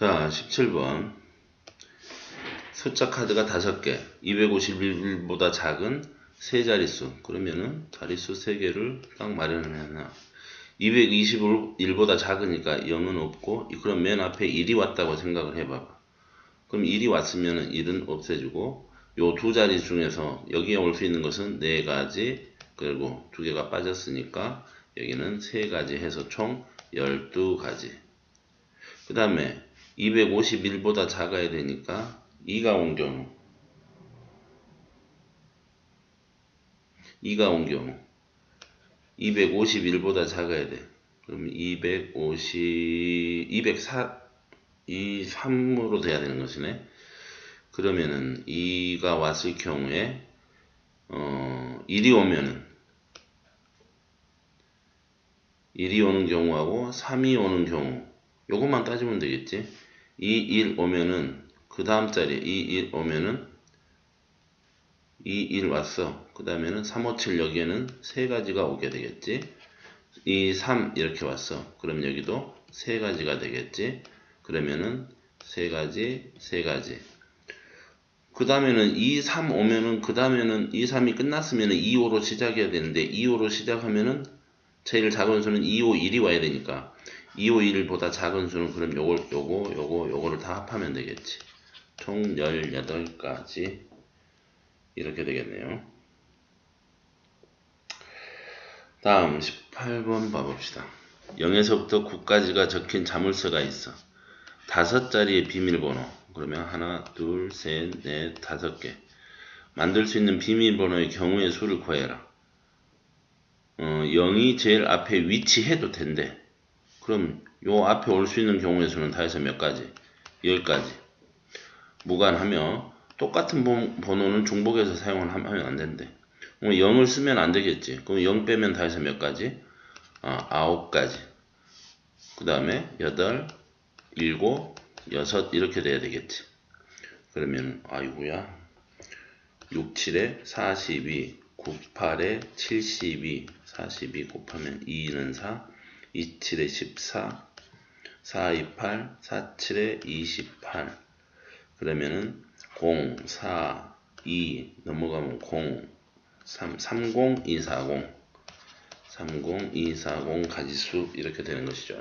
자, 17번. 숫자 카드가 5개, 251보다 작은 세 자릿수. 그러면은 자릿수 3개를 딱 마련을 해놔. 221보다 작으니까 0은 없고, 그럼 맨 앞에 1이 왔다고 생각을 해봐봐. 그럼 1이 왔으면은 1은 없애주고, 요 두 자리 중에서 여기에 올 수 있는 것은 4가지, 그리고 두 개가 빠졌으니까 여기는 3가지 해서 총 12가지. 그 다음에 251보다 작아야 되니까 2가 온 경우 2가 온 경우 251보다 작아야 돼. 그럼 250, 204, 이 3으로 돼야 되는 것이네. 그러면은 2가 왔을 경우에 어 1이 오면은 1이 오는 경우하고 3이 오는 경우 요것만 따지면 되겠지. 2, 1 오면은 그 다음 자리에 2, 1 오면은 2, 1 왔어. 그 다음에는 3, 5, 7 여기에는 세 가지가 오게 되겠지. 2, 3 이렇게 왔어. 그럼 여기도 세 가지가 되겠지. 그러면은 세 가지, 세 가지. 그 다음에는 2, 3 오면은 그 다음에는 2, 3이 끝났으면은 2, 5로 시작해야 되는데 2, 5로 시작하면은 제일 작은 수는 2, 5, 1이 와야 되니까 2, 5, 1보다 작은 수는 그럼 요걸, 요거, 요거, 요거를 다 합하면 되겠지. 총 18가지 이렇게 되겠네요. 다음 18번 봐봅시다. 0에서부터 9까지가 적힌 자물쇠가 있어. 다섯 자리의 비밀번호. 그러면 하나, 둘, 셋, 넷, 다섯 개. 만들 수 있는 비밀번호의 경우의 수를 구해라. 어, 0이 제일 앞에 위치해도 된대. 그럼 요 앞에 올 수 있는 경우의 수는 다 해서 몇 가지? 10가지. 무관하며 똑같은 번호는 중복해서 사용을 하면 안 된대. 0을 쓰면 안 되겠지. 그럼 0 빼면 다 해서 몇 가지? 아, 9가지. 그 다음에 8, 7, 6 이렇게 돼야 되겠지. 그러면 아이고야 6, 7에 42, 9, 8에 72, 42 곱하면 2는 4, 2, 7에 14, 4, 2, 8, 4, 7에 28 그러면은 0, 4, 2 넘어가면 0, 3, 30, 2, 40 30, 2, 40 가지수 이렇게 되는 것이죠.